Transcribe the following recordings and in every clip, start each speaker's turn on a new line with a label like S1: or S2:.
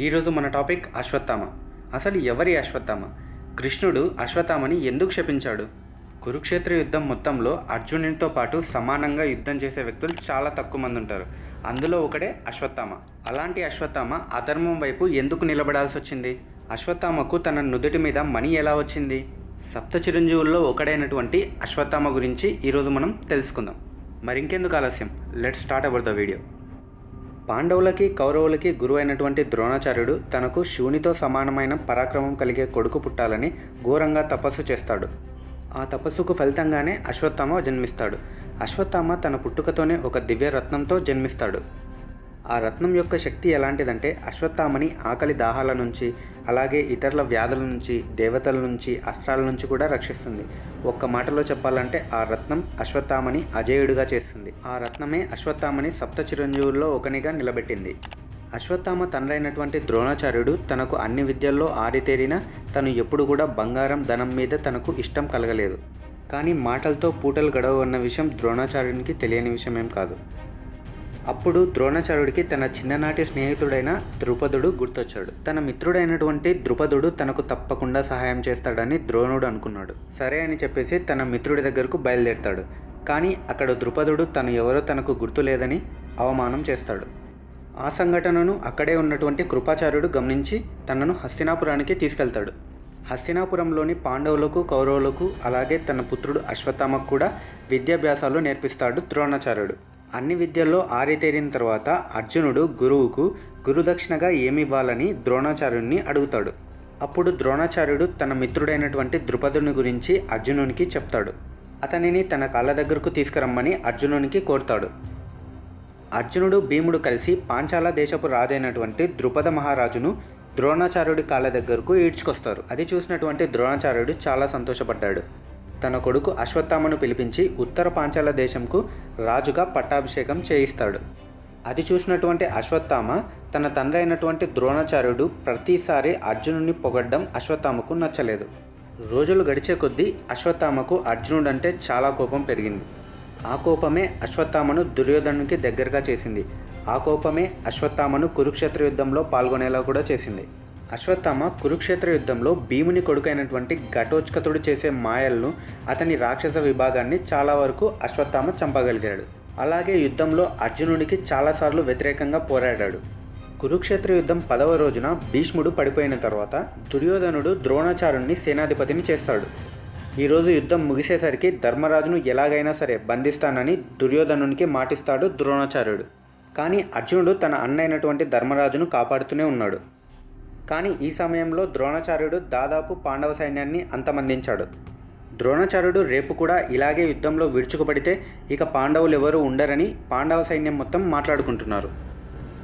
S1: ఈరోజు మన టాపిక్ అశ్వత్థామ. అసలు ఎవరి అశ్వత్థామ? కృష్ణుడు అశ్వత్థామని ఎందుకు శపించాడు? కురుక్షేత్ర యుద్ధం మొత్తంలో అర్జునునితో పాటు సమానంగా యుద్ధం చేసే వ్యక్తులు చాలా తక్కువ మంది ఉంటారు. అందులో ఒకడే అశ్వత్థామ. అలాంటి అశ్వత్థామ అధర్మం వైపు ఎందుకు నిలబడాల్సి వచ్చింది? అశ్వత్థామకు తన నుదుటి మీద మణి ఎలా వచ్చింది? సప్త చిరంజీవుల్లో ఒకడైనటువంటి అశ్వత్థామ గురించి ఈరోజు మనం తెలుసుకుందాం. మరి ఇంకెందుకు ఆలస్యం? Let start about the video. పాండవులకి కౌరవులకి గురువైనటువంటి ద్రోణాచార్యుడు తనకు శివునితో సమానమైన పరాక్రమం కలిగే కొడుకు పుట్టాలని ఘోరంగా తపస్సు చేస్తాడు. ఆ తపస్సుకు ఫలితంగానే అశ్వత్థామ జన్మిస్తాడు. అశ్వత్థామ తన పుట్టుకతోనే ఒక దివ్య రత్నంతో జన్మిస్తాడు. ఆ రత్నం యొక్క శక్తి ఎలాంటిదంటే అశ్వత్థామని ఆకలి దాహాల నుంచి అలాగే ఇతరుల వ్యాధుల నుంచి దేవతల నుంచి అస్త్రాల నుంచి కూడా రక్షిస్తుంది. ఒక్క మాటలో చెప్పాలంటే ఆ రత్నం అశ్వత్థామని అజేయుడిగా చేస్తుంది. ఆ రత్నమే అశ్వత్థామని సప్త చిరంజీవుల్లో ఒకనిగా నిలబెట్టింది. అశ్వత్థామ తండ్రైనటువంటి ద్రోణాచార్యుడు తనకు అన్ని విద్యల్లో ఆరితేరినా తను ఎప్పుడు కూడా బంగారం ధనం మీద తనకు ఇష్టం కలగలేదు. కానీ మాటలతో పూటలు గడవు విషయం ద్రోణాచార్యునికి తెలియని విషయం ఏం కాదు. అప్పుడు ద్రోణాచార్యుడికి తన చిన్ననాటి స్నేహితుడైన ద్రుపదుడు గుర్తొచ్చాడు. తన మిత్రుడైనటువంటి ద్రుపదుడు తనకు తప్పకుండా సహాయం చేస్తాడని ద్రోణుడు అనుకున్నాడు. సరే అని చెప్పేసి తన మిత్రుడి దగ్గరకు బయలుదేరుతాడు. కానీ అక్కడ ద్రుపదుడు తను ఎవరో తనకు గుర్తు లేదని అవమానం చేస్తాడు. ఆ సంఘటనను అక్కడే ఉన్నటువంటి కృపాచార్యుడు గమనించి తనను హస్తినాపురానికి తీసుకెళ్తాడు. హస్తినాపురంలోని పాండవులకు కౌరవులకు అలాగే తన పుత్రుడు అశ్వత్థామకు కూడా విద్యాభ్యాసాలు నేర్పిస్తాడు ద్రోణాచార్యుడు. అన్ని విద్యల్లో ఆరితేరిన తర్వాత అర్జునుడు గురువుకు గురుదక్షిణగా ఏమివ్వాలని ద్రోణాచార్యుడిని అడుగుతాడు. అప్పుడు ద్రోణాచార్యుడు తన మిత్రుడైనటువంటి ద్రుపదుని గురించి అర్జునునికి చెప్తాడు. అతనిని తన కాళ్ళ దగ్గరకు తీసుకురమ్మని అర్జునునికి కోరుతాడు. అర్జునుడు భీముడు కలిసి పాంచాల దేశపు రాజైనటువంటి ద్రుపద మహారాజును ద్రోణాచార్యుడి కాళ్ళ దగ్గరకు ఈడ్చుకొస్తారు. అది చూసినటువంటి ద్రోణాచార్యుడు చాలా సంతోషపడ్డాడు. తన కొడుకు అశ్వత్థామను పిలిపించి ఉత్తర పాంచాల దేశంకు రాజుగా పట్టాభిషేకం చేయిస్తాడు. అది చూసినటువంటి అశ్వత్థామ తన తండ్రి అయినటువంటి ద్రోణాచార్యుడు ప్రతిసారి అర్జునుడిని పొగడ్డం అశ్వత్థామకు నచ్చలేదు. రోజులు గడిచే కొద్దీ అశ్వత్థామకు అర్జునుడు అంటే చాలా కోపం పెరిగింది. ఆ కోపమే అశ్వత్థామను దుర్యోధనునికి దగ్గరగా చేసింది. ఆ కోపమే అశ్వత్థామను కురుక్షేత్ర యుద్ధంలో పాల్గొనేలా కూడా చేసింది. అశ్వత్థామ కురుక్షేత్ర యుద్ధంలో భీముని కొడుకైనటువంటి ఘటోచ్కతుడు చేసే మాయలను అతని రాక్షస విభాగాన్ని చాలా వరకు అశ్వత్థామ చంపగలిగాడు. అలాగే యుద్ధంలో అర్జునుడికి చాలాసార్లు వ్యతిరేకంగా పోరాడాడు. కురుక్షేత్ర యుద్ధం పదవ రోజున భీష్ముడు పడిపోయిన తర్వాత దుర్యోధనుడు ద్రోణాచార్యుని సేనాధిపతిని చేస్తాడు. ఈరోజు యుద్ధం ముగిసేసరికి ధర్మరాజును ఎలాగైనా సరే బంధిస్తానని దుర్యోధనునికి మాటిస్తాడు ద్రోణాచార్యుడు. కానీ అర్జునుడు తన అన్నైనటువంటి ధర్మరాజును కాపాడుతూనే ఉన్నాడు. కానీ ఈ సమయంలో ద్రోణాచార్యుడు దాదాపు పాండవ సైన్యాన్ని అంతమందించాడు. ద్రోణాచార్యుడు రేపు కూడా ఇలాగే యుద్ధంలో విడుచుకుపడితే ఇక పాండవులు ఎవరు ఉండరని పాండవ సైన్యం మొత్తం మాట్లాడుకుంటున్నారు.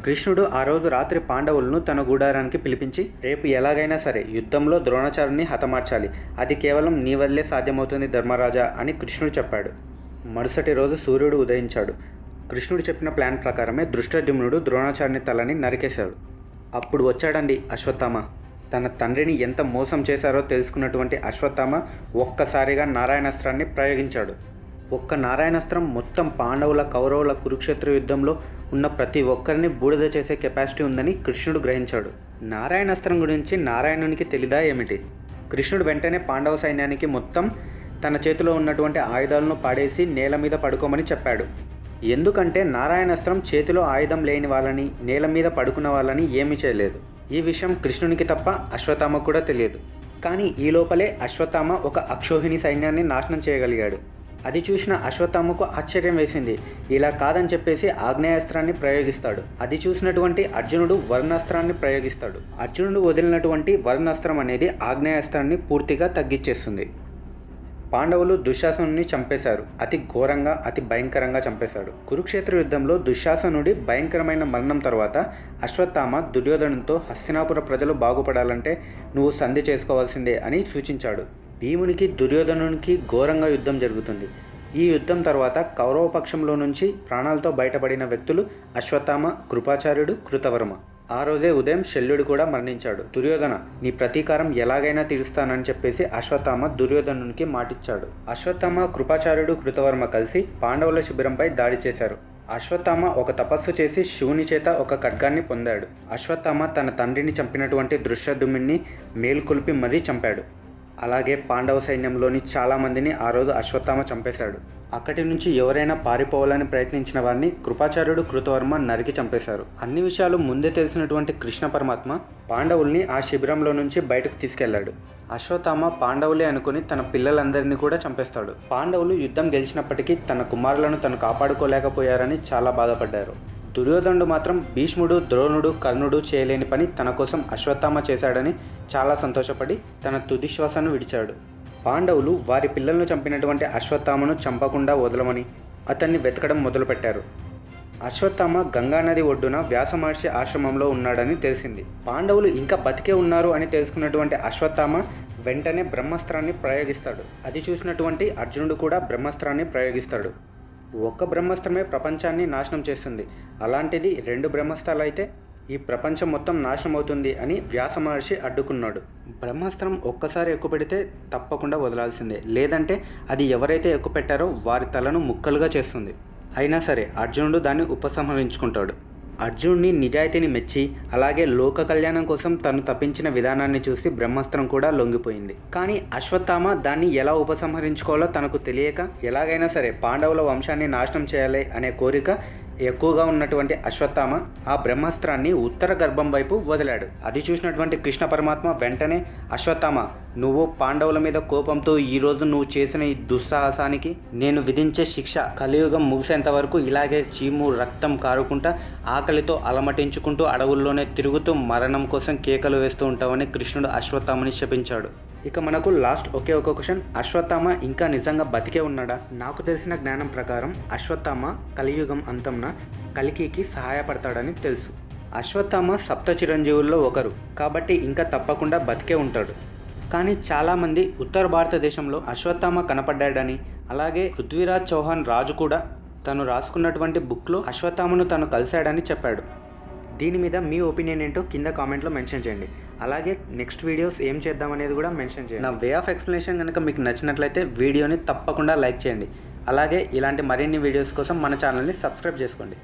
S1: కృష్ణుడు ఆ రోజు రాత్రి పాండవులను తన గూడారానికి పిలిపించి రేపు ఎలాగైనా సరే యుద్ధంలో ద్రోణాచార్యుని హతమార్చాలి. అది కేవలం నీ వల్లే సాధ్యమవుతుంది ధర్మరాజా అని కృష్ణుడు చెప్పాడు. మరుసటి రోజు సూర్యుడు ఉదయించాడు. కృష్ణుడు చెప్పిన ప్లాన్ ప్రకారమే దృష్టజుమ్నుడు ద్రోణాచార్యుని తలని నరికేశాడు. అప్పుడు వచ్చాడండి అశ్వత్థామ. తన తండ్రిని ఎంత మోసం చేశారో తెలుసుకున్నటువంటి అశ్వత్థామ ఒక్కసారిగా నారాయణాస్త్రాన్ని ప్రయోగించాడు. ఒక్క నారాయణాస్త్రం మొత్తం పాండవుల కౌరవుల కురుక్షేత్ర యుద్ధంలో ఉన్న ప్రతి ఒక్కరిని బూడిద చేసే కెపాసిటీ ఉందని కృష్ణుడు గ్రహించాడు. నారాయణాస్త్రం గురించి నారాయణునికి తెలిదా ఏమిటి? కృష్ణుడు వెంటనే పాండవ సైన్యానికి మొత్తం తన చేతిలో ఉన్నటువంటి ఆయుధాలను పాడేసి నేల మీద పడుకోమని చెప్పాడు. ఎందుకంటే నారాయణాస్త్రం చేతిలో ఆయుధం లేని వాళ్ళని నేల మీద పడుకున్న వాళ్ళని ఏమీ చేయలేదు. ఈ విషయం కృష్ణునికి తప్ప అశ్వత్థామ కూడా తెలియదు. కానీ ఈ లోపలే అశ్వత్థామ ఒక అక్షోహిణి సైన్యాన్ని నాశనం చేయగలిగాడు. అది చూసిన అశ్వత్థామకు ఆశ్చర్యం వేసింది. ఇలా కాదని చెప్పేసి ఆగ్నేయాస్త్రాన్ని ప్రయోగిస్తాడు. అది చూసినటువంటి అర్జునుడు వర్ణాస్త్రాన్ని ప్రయోగిస్తాడు. అర్జునుడు వదిలినటువంటి వర్ణాస్త్రం అనేది ఆగ్నేయాస్త్రాన్ని పూర్తిగా తగ్గించేస్తుంది. పాండవులు దుశ్శాసనుని చంపేశారు. అతి ఘోరంగా అతి భయంకరంగా చంపేశాడు. కురుక్షేత్ర యుద్ధంలో దుశ్శాసనుడి భయంకరమైన మరణం తర్వాత అశ్వత్థామ దుర్యోధనంతో హస్తినాపుర ప్రజలు బాగుపడాలంటే నువ్వు సంధి చేసుకోవాల్సిందే అని సూచించాడు. భీమునికి దుర్యోధనునికి ఘోరంగా యుద్ధం జరుగుతుంది. ఈ యుద్ధం తర్వాత కౌరవ పక్షంలో నుంచి ప్రాణాలతో బయటపడిన వ్యక్తులు అశ్వత్థామ కృపాచార్యుడు కృతవర్మ. ఆ రోజే ఉదయం శల్యుడు కూడా మరణించాడు. దుర్యోధన నీ ప్రతీకారం ఎలాగైనా తీరుస్తానని చెప్పేసి అశ్వత్థామ దుర్యోధనునికి మాటిచ్చాడు. అశ్వత్థామ కృపాచార్యుడు కృతవర్మ కలిసి పాండవుల శిబిరంపై దాడి చేశారు. అశ్వత్థామ ఒక తపస్సు చేసి శివుని చేత ఒక ఖడ్గాన్ని పొందాడు. అశ్వత్థామ తన తండ్రిని చంపినటువంటి దృశ్యదుమ్మిని మేల్కొల్పి మరీ చంపాడు. అలాగే పాండవ సైన్యంలోని చాలామందిని ఆ రోజు అశ్వత్థామ చంపేశాడు. అక్కడి నుంచి ఎవరైనా పారిపోవాలని ప్రయత్నించిన వారిని కృపాచార్యుడు కృతవర్మ నరికి చంపేశారు. అన్ని విషయాలు ముందే తెలిసినటువంటి కృష్ణ పరమాత్మ పాండవుల్ని ఆ శిబిరంలో నుంచి బయటకు తీసుకెళ్ళాడు. అశ్వత్థామ పాండవులే అనుకుని తన పిల్లలందరినీ కూడా చంపేస్తాడు. పాండవులు యుద్ధం గెలిచినప్పటికీ తన కుమారులను తను కాపాడుకోలేకపోయారని చాలా బాధపడ్డారు. దుర్యోధనుడు మాత్రం భీష్ముడు ద్రోణుడు కర్ణుడు చేయలేని పని తన కోసం అశ్వత్థామ చేశాడని చాలా సంతోషపడి తన తుదిశ్వాసను విడిచాడు. పాండవులు వారి పిల్లలను చంపినటువంటి అశ్వత్థామను చంపకుండా వదలమని అతన్ని వెతకడం మొదలుపెట్టారు. అశ్వత్థామ గంగానది ఒడ్డున వ్యాసమహర్షి ఆశ్రమంలో ఉన్నాడని తెలిసింది. పాండవులు ఇంకా బతికే ఉన్నారు అని తెలుసుకున్నటువంటి అశ్వత్థామ వెంటనే బ్రహ్మాస్త్రాన్ని ప్రయోగిస్తాడు. అది చూసినటువంటి అర్జునుడు కూడా బ్రహ్మాస్త్రాన్ని ప్రయోగిస్తాడు. ఒక్క బ్రహ్మాస్త్రమే ప్రపంచాన్ని నాశనం చేస్తుంది. అలాంటిది రెండు బ్రహ్మాస్త్రాలు అయితే ఈ ప్రపంచం మొత్తం నాశనం అవుతుంది అని వ్యాస మహర్షి అడ్డుకున్నాడు. బ్రహ్మాస్త్రం ఒక్కసారి ఎక్కుపెడితే తప్పకుండా వదలాల్సిందే. లేదంటే అది ఎవరైతే ఎక్కుపెట్టారో వారి తలను ముక్కలుగా చేస్తుంది. అయినా సరే అర్జునుడు దాన్ని ఉపసంహరించుకుంటాడు. అర్జున్ని నిజాయితీని మెచ్చి అలాగే లోక కళ్యాణం కోసం తను తప్పించిన విధానాన్ని చూసి బ్రహ్మాస్త్రం కూడా లొంగిపోయింది. కానీ అశ్వత్థామ దాన్ని ఎలా ఉపసంహరించుకోవాలో తనకు తెలియక ఎలాగైనా సరే పాండవుల వంశాన్ని నాశనం చేయాలి అనే కోరిక ఎక్కువగా ఉన్నటువంటి అశ్వత్థామ ఆ బ్రహ్మాస్త్రాన్ని ఉత్తర గర్భం వైపు వదిలాడు. అది చూసినటువంటి కృష్ణ పరమాత్మ వెంటనే అశ్వత్థామ నువ్వు పాండవుల మీద కోపంతో ఈరోజు నువ్వు చేసిన ఈ దుస్సాహసానికి నేను విధించే శిక్ష కలియుగం ముగిసేంత వరకు ఇలాగే చీము రక్తం కారుకుంటా ఆకలితో అలమటించుకుంటూ అడవుల్లోనే తిరుగుతూ మరణం కోసం కేకలు వేస్తూ ఉంటావని కృష్ణుడు అశ్వత్థామని శపించాడు. ఇక మనకు లాస్ట్ ఒకే ఒక క్వశ్చన్. అశ్వత్థామ ఇంకా నిజంగా బతికే ఉన్నాడా? నాకు తెలిసిన జ్ఞానం ప్రకారం అశ్వత్థామ కలియుగం అంతంన కలికికి సహాయపడతాడని తెలుసు. అశ్వత్థామ సప్త చిరంజీవుల్లో ఒకరు. కాబట్టి ఇంకా తప్పకుండా బతికే ఉంటాడు. కానీ చాలామంది ఉత్తర భారతదేశంలో అశ్వత్థామ కనపడ్డాడని అలాగే పృథ్వీరాజ్ చౌహాన్ రాజు కూడా తను రాసుకున్నటువంటి బుక్లో అశ్వత్థామను తను కలిశాడని చెప్పాడు. దీని మీద మీ ఒపీనియన్ ఏంటో కింద కామెంట్లో మెన్షన్ చేయండి. అలాగే నెక్స్ట్ వీడియోస్ ఏం చేద్దాం అనేది కూడా మెన్షన్ చేయండి. నా వే ఆఫ్ ఎక్స్ప్లెనేషన్ కనుక మీకు నచ్చినట్లయితే వీడియోని తప్పకుండా లైక్ చేయండి. అలాగే ఇలాంటి మరిన్ని వీడియోస్ కోసం మన ఛానల్ని సబ్స్క్రైబ్ చేసుకోండి.